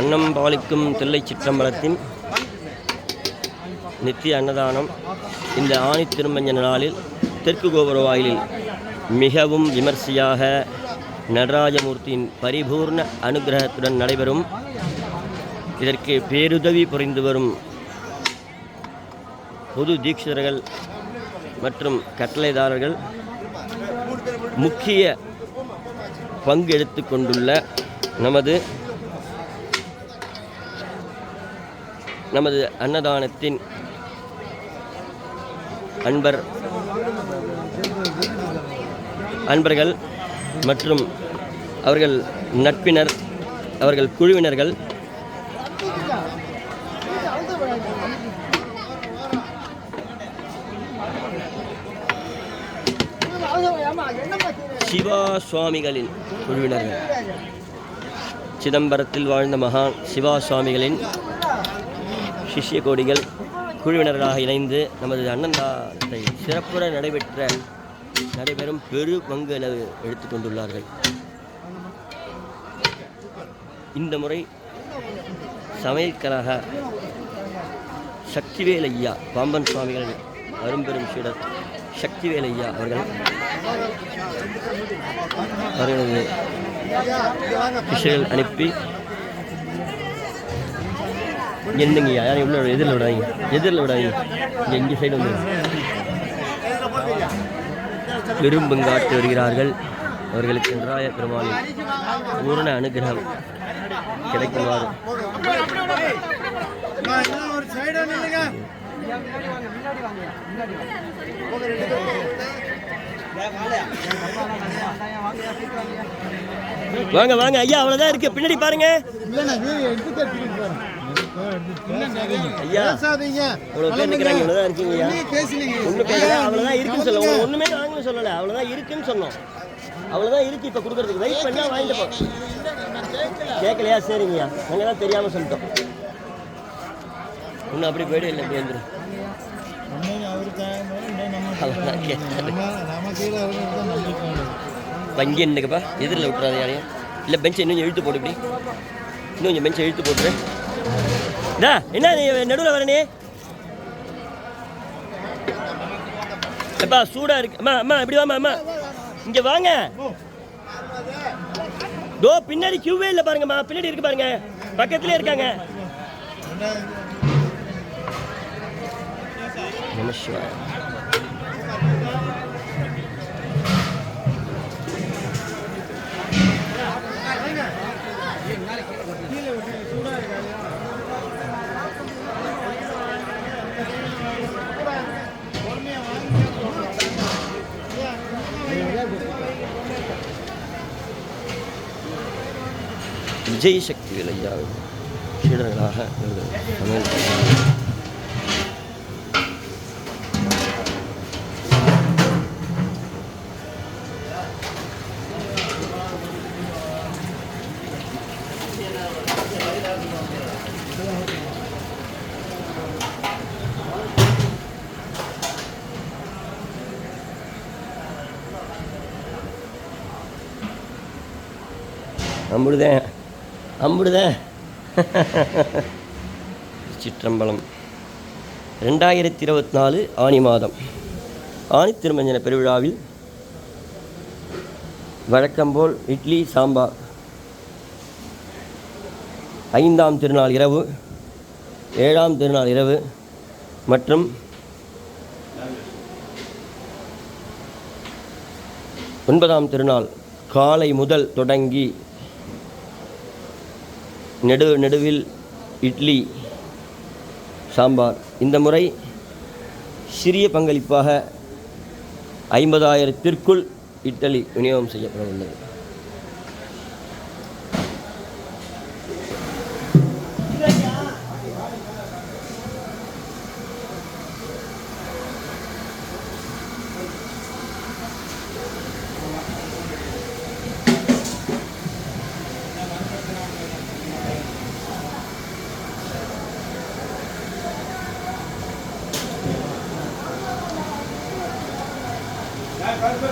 அன்னம் பாலிக்கும் தில்லை சிற்றம்பலத்தின் நித்திய அன்னதானம் இந்த ஆணி திருமஞ்சன நாளில் தெற்கு கோபுர வாயிலில் மிகவும் விமர்சையாக நடராஜமூர்த்தியின் பரிபூர்ண அனுகிரகத்துடன் நடைபெறும். இதற்கு பேருதவி புரிந்து வரும் பொது தீட்சிதர்கள் மற்றும் கட்டளைதாரர்கள் முக்கிய பங்கு எடுத்து கொண்டுள்ள நமது நமது அன்னதானத்தின் அன்பர் அன்பர்கள் மற்றும் அவர்கள் நட்பினர் அவர்கள் குழுவினர்கள் சிவா சுவாமிகளின் குழுவினர்கள். சிதம்பரத்தில் வாழ்ந்த மகான் சிவா சுவாமிகளின் சிஷ்ய கோடிகள் குழுவினர்களாக இணைந்து நமது அன்னந்தானத்தை சிறப்புற நடைபெற்ற நடைபெறும் பெரு பங்கு அளவு எடுத்துக்கொண்டுள்ளார்கள் இந்த முறை சமையல்கலாக சக்திவேல் ஐயா பாம்பன் சுவாமிகள் அரும்பெரும் சீடர் சக்திவேல் ஐயா அவர்கள்? அவர்களது விஷயங்கள் அனுப்பி என்னங்கய்யா? யாரும் உள்ள எதிரில் விடாதீங்க. எதிரில் விடாதீங்க. இங்கே இங்கே சைடு வந்து விரும்புங்காட்டு வருகிறார்கள். அவர்களுக்கு என்றாய பெருமாளின் பூரண அனுகிரகம் கிடைக்குமாறு. வாங்க வாங்க. ஐயா அவ்வளோதான் இருக்கு. பின்னாடி பாருங்க. ஐயா இவ்வளோ பேர் நிற்கிறாங்க இவ்வளோதான் இருக்கீங்க ஐயா. ஒன்றும் பேசல. அவ்வளோதான் இருக்குன்னு சொல்ல ஒன்றுமே நாங்களும் சொல்லலை. அவ்வளோதான் இருக்குன்னு சொன்னோம். அவ்வளோதான் இருக்கு இப்போ கொடுக்குறதுக்கு. வெயிட் பண்ணா வாங்கிட்டு போ. கேட்கலையா? சரிங்கய்யா. நாங்கள் தான் தெரியாமல் சொல்லிட்டோம். இன்னும் அப்படி போயிடும் இல்லை இப்படி வந்துடும் வங்கி என்னக்குப்பா எதிரில் விட்டுறாது யாரையும்? இல்லை பெஞ்சை இன்னும் கொஞ்சம் இழுத்து போட்டு இப்படி. இன்னும் கொஞ்சம் பெஞ்சை இழுத்து போட்டுரு. என்ன நீ நடுவில் வரணே எப்பா சூடாக இருக்கு. அம்மா அம்மா இப்படி வாம்மா அம்மா. இங்கே வாங்க. தோ பின்னாடி கியூவே இல்லை பாருங்கம்மா. பின்னாடி இருக்கு பாருங்க. பக்கத்துலேயே இருக்காங்க. நமசிவாய விஜய் சக்தி ஐயா சீடர்களாக இவர்கள் அம்புடுதேன். அம்புடுதேன். சிற்றம்பலம். ரெண்டாயிரத்தி இருபத்தி நாலு ஆனி மாதம். ஆனி திருமஞ்சன பெருவிழாவில் வழக்கம்போல் இட்லி சாம்பார். ஐந்தாம் திருநாள் இரவு ஏழாம் திருநாள் இரவு மற்றும் ஒன்பதாம் திருநாள் காலை முதல் தொடங்கி நெடு நெடுவில் இட்லி சாம்பார். இந்த முறை சிறிய பங்களிப்பாக ஐம்பதாயிரத்திற்குள் இட்லி விநியோகம் செய்யப்பட உள்ளது. கருப்பு